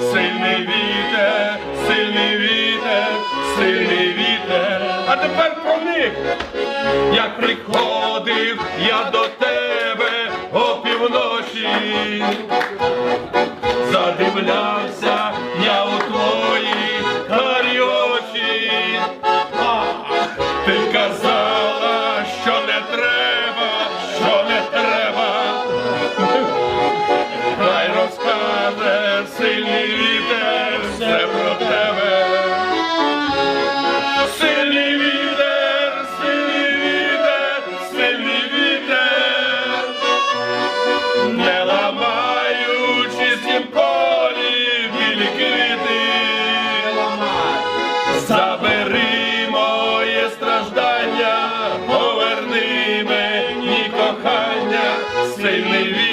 сильний вітер, сильний вітер, сильний вітер. А тепер про них. Як приходив я до тебе опівночі, задивлявся я у твої карі очі. А, ти казала, сильний вітер, все про тебе, сильний вітер, сильний вітер, сильний вітер, не ламаючи сім полі білі квіти, забери моє страждання, поверни мені кохання, сильний вітер.